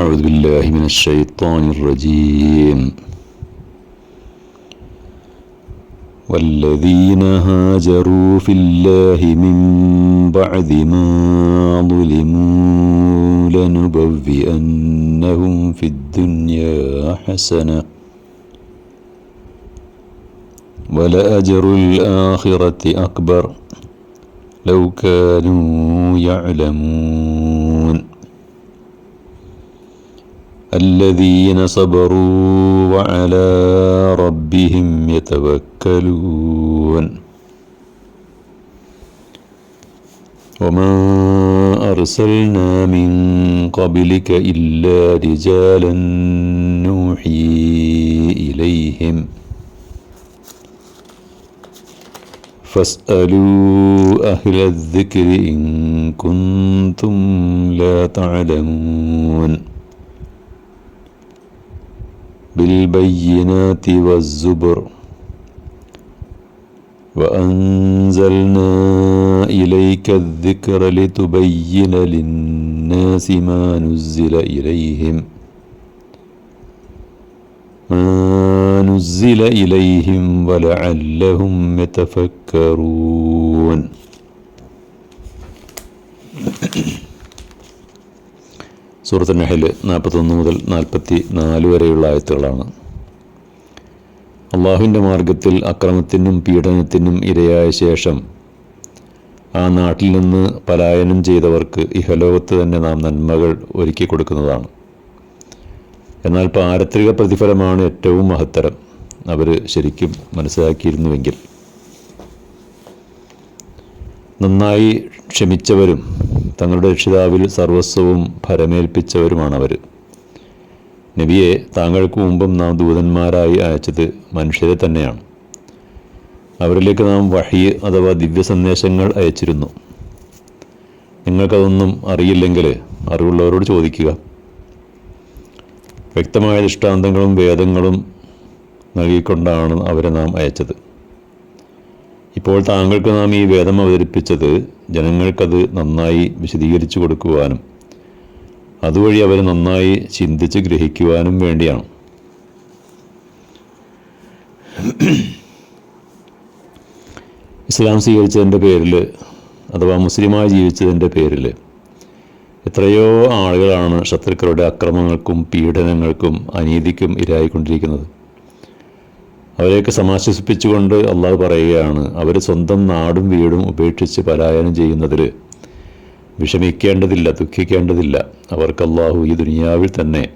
أعوذ بالله من الشيطان الرجيم. والذين هاجروا في الله من بعد ما ظلموا لنبوئنهم في الدنيا حسنة. ولأجر الآخرة أكبر. لو كانوا يعلمون. الذين صبروا وعلى ربهم يتوكلون. وما أرسلنا من قبلك إلا رجالا نوحي إليهم. فاسألوا أهل الذكر إن كنتم لا تعلمون. بالبينات والزبر. وأنزلنا إليك الذكر لتبين للناس ما نزل إليهم. ما نزل إليهم ولعلهم يتفكرون. സൂറത്ത് നഹൽ നാൽപ്പത്തൊന്ന് മുതൽ നാൽപ്പത്തി നാല് വരെയുള്ള ആയത്തുകളാണ്. അള്ളാഹുവിന്റെ മാർഗത്തിൽ അക്രമത്തിനും പീഡനത്തിനും ഇരയായ ശേഷം ആ നാട്ടിൽ നിന്ന് പലായനം ചെയ്തവർക്ക് ഇഹലോകത്ത് തന്നെ നാം നന്മകൾ ഒരുക്കി കൊടുക്കുന്നതാണ്. എന്നാൽ പാരത്രിക പ്രതിഫലമാണ് ഏറ്റവും മഹത്തരം. അവർ ശരിക്കും മനസ്സിലാക്കിയിരുന്നുവെങ്കിൽ. നന്നായി ക്ഷമിച്ചവരും തങ്ങളുടെ രക്ഷിതാവിൽ സർവസ്വവും ഭരമേൽപ്പിച്ചവരുമാണവർ നബിയെ താങ്കൾക്ക് മുമ്പും നാം ദൂതന്മാരായി അയച്ചത് മനുഷ്യരെ തന്നെയാണ്. അവരിലേക്ക് നാം വഹി അഥവാ ദിവ്യ സന്ദേശങ്ങൾ അയച്ചിരുന്നു. നിങ്ങൾക്കതൊന്നും അറിയില്ലെങ്കിൽ അറിവുള്ളവരോട് ചോദിക്കുക. വ്യക്തമായ ദൃഷ്ടാന്തങ്ങളും വേദങ്ങളും നൽകിക്കൊണ്ടാണ് അവരെ നാം അയച്ചത്. ഇപ്പോൾ താങ്കൾക്ക് നാം ഈ വേദം അവതരിപ്പിച്ചത് ജനങ്ങൾക്കത് നന്നായി വിശദീകരിച്ചു കൊടുക്കുവാനും അതുവഴി അവർ നന്നായി ചിന്തിച്ച് ഗ്രഹിക്കുവാനും വേണ്ടിയാണ്. ഇസ്ലാം സ്വീകരിച്ചതിന്റെ പേരിൽ അഥവാ മുസ്ലിമായി ജീവിച്ചതിന്റെ പേരിൽ എത്രയോ ആളുകളാണ് ശത്രുക്കളുടെ അക്രമങ്ങൾക്കും പീഡനങ്ങൾക്കും അനീതിക്കും ഇരയായിക്കൊണ്ടിരിക്കുന്നത്. അവരെയൊക്കെ സമാശ്വസിപ്പിച്ചുകൊണ്ട് അള്ളാഹു പറയുകയാണ് അവർ സ്വന്തം നാടും വീടും ഉപേക്ഷിച്ച് പലായനം ചെയ്യുന്നതിൽ വിഷമിക്കേണ്ടതില്ല ദുഃഖിക്കേണ്ടതില്ല. അവർക്ക് അള്ളാഹു ഈ ദുനിയാവിൽ തന്നെ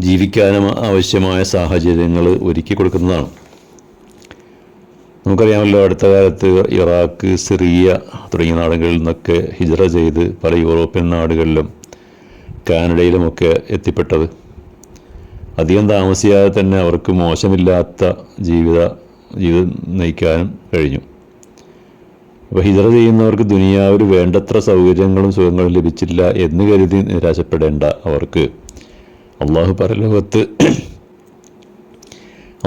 ജീവിക്കാൻ ആവശ്യമായ സാഹചര്യങ്ങൾ ഒരുക്കി കൊടുക്കുന്നതാണ്. നമുക്കറിയാമല്ലോ അടുത്ത കാലത്ത് ഇറാഖ് സിറിയ തുടങ്ങിയ നാടുകളിൽ നിന്നൊക്കെ ഹിജറ ചെയ്ത് പല യൂറോപ്യൻ നാടുകളിലും കാനഡയിലുമൊക്കെ എത്തിപ്പെട്ടത്. അധികം താമസിയാതെ തന്നെ അവർക്ക് മോശമില്ലാത്ത ജീവിത ജീവിതം നയിക്കാനും കഴിഞ്ഞു. അപ്പോൾ ഹിജറ ചെയ്യുന്നവർക്ക് ദുനിയാവിൽ വേണ്ടത്ര സൗകര്യങ്ങളും സുഖങ്ങളും ലഭിച്ചില്ല എന്ന് കരുതി നിരാശപ്പെടേണ്ട അവർക്ക്. അള്ളാഹു പരലോകത്ത്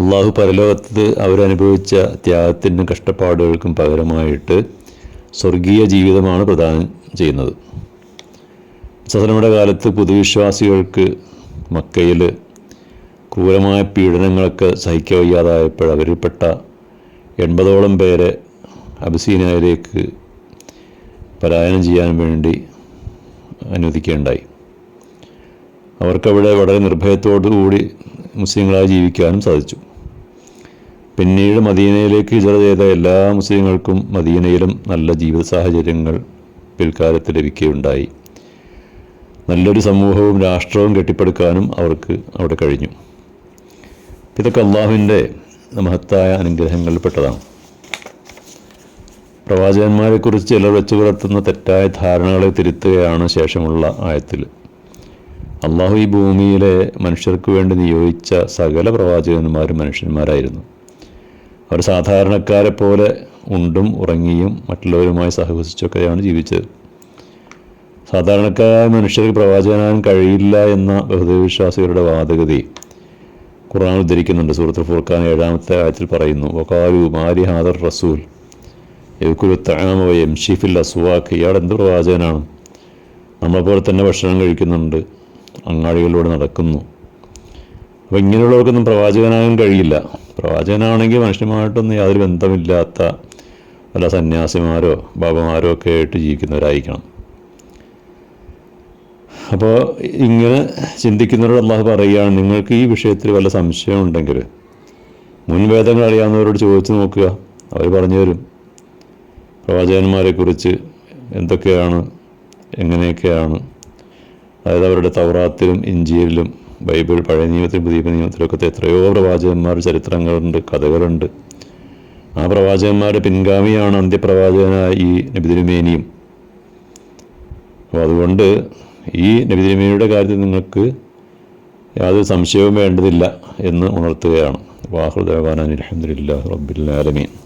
അള്ളാഹു പരലോകത്ത് അവരനുഭവിച്ച ത്യാഗത്തിനും കഷ്ടപ്പാടുകൾക്കും പകരമായിട്ട് സ്വർഗീയ ജീവിതമാണ് പ്രദാനം ചെയ്യുന്നത്. സദനയുടെ കാലത്ത് പുതുവിശ്വാസികൾക്ക് മക്കയിൽ ക്രൂരമായ പീഡനങ്ങളൊക്കെ സഹിക്കവയ്യാതായപ്പോൾ അവരിൽപ്പെട്ട എൺപതോളം പേരെ അബസീനയിലേക്ക് പലായനം ചെയ്യാൻ വേണ്ടി അനുവദിക്കുകയുണ്ടായി. അവർക്കവിടെ വളരെ നിർഭയത്തോടുകൂടി മുസ്ലിങ്ങളായി ജീവിക്കാനും സാധിച്ചു. പിന്നീട് മദീനയിലേക്ക് ഹിജറ ചെയ്ത എല്ലാ മുസ്ലിങ്ങൾക്കും മദീനയിലും നല്ല ജീവിത സാഹചര്യങ്ങൾ പിൽക്കാലത്ത് ലഭിക്കുകയുണ്ടായി. നല്ലൊരു സമൂഹവും രാഷ്ട്രവും കെട്ടിപ്പടുക്കാനും അവർക്ക് അവിടെ കഴിഞ്ഞു. ഇതൊക്കെ അള്ളാഹുവിന്റെ മഹത്തായ അനുഗ്രഹങ്ങളിൽപ്പെട്ടതാണ്. പ്രവാചകന്മാരെക്കുറിച്ച് ചിലർ വെച്ചു പുലർത്തുന്ന തെറ്റായ ധാരണകളെ തിരുത്തുകയാണ് ശേഷമുള്ള ആയത്തിൽ. അള്ളാഹു ഈ ഭൂമിയിലെ മനുഷ്യർക്ക് വേണ്ടി നിയോഗിച്ച സകല പ്രവാചകന്മാരും മനുഷ്യന്മാരായിരുന്നു. അവർ സാധാരണക്കാരെ പോലെ ഉണ്ടും ഉറങ്ങിയും മറ്റുള്ളവരുമായി സഹവസിച്ചൊക്കെയാണ് ജീവിച്ചത്. സാധാരണക്കാരായ മനുഷ്യർക്ക് പ്രവാചകനാകാൻ കഴിയില്ല എന്ന ബഹുദൈവവിശ്വാസികളുടെ വാദഗതി ഖുർആൻ ഉദ്ധരിക്കുന്നുണ്ട്. സൂറത്ത് ഫുർഖാൻ ഏഴാമത്തെ ആയത്തിൽ പറയുന്നു വകാലു മാരി ഹാദർ റസൂൽ? എവക്കുരു താമവയം ഷിഫിൽ അസുവാഖ്. ഇയാൾ എന്ത് പ്രവാചകനാണ്? നമ്മളെപ്പോലെ തന്നെ ഭക്ഷണം കഴിക്കുന്നുണ്ട്. അങ്ങാടികളിലൂടെ നടക്കുന്നു. അപ്പോൾ ഇങ്ങനെയുള്ളവർക്കൊന്നും പ്രവാചകനാകാൻ കഴിയില്ല. പ്രവാചകനാണെങ്കിൽ മനുഷ്യന്മാരായിട്ടൊന്നും യാതൊരു ബന്ധമില്ലാത്ത വല്ല സന്യാസിമാരോ ബാബമാരോ ഒക്കെ ആയിട്ട് ജീവിക്കുന്നവരായിരിക്കണം. അപ്പോൾ ഇങ്ങനെ ചിന്തിക്കുന്നവരോട് അള്ളാഹു പറയുകയാണ് നിങ്ങൾക്ക് ഈ വിഷയത്തിൽ വല്ല സംശയം ഉണ്ടെങ്കിൽ മുൻവേദങ്ങൾ അറിയാവുന്നവരോട് ചോദിച്ചു നോക്കുക. അവർ പറഞ്ഞു തരും. പ്രവാചകന്മാരെക്കുറിച്ച് എന്തൊക്കെയാണ് എങ്ങനെയൊക്കെയാണ്? അതായത് അവരുടെ തൗറാത്തിലും ഇഞ്ചിയിലും ബൈബിൾ പഴയ നിയമത്തിലും പുതിയ നിയമത്തിലൊക്കെ എത്രയോ പ്രവാചകന്മാർ ചരിത്രങ്ങളുണ്ട് കഥകളുണ്ട്. ആ പ്രവാചകന്മാരുടെ പിൻഗാമിയാണ് അന്ത്യപ്രവാചകനായ ഈ നബിതിരുമേനിയും അപ്പോൾ അതുകൊണ്ട് ഈ നബിതിരുമേനിയുടെ കാര്യത്തിൽ നിങ്ങൾക്ക് യാതൊരു സംശയവും വേണ്ടതില്ല എന്ന് ഉണർത്തുകയാണ്. വാഹുദേവാനാൻ അലഹദില്ല റബ്ബിൽ ആലമീൻ.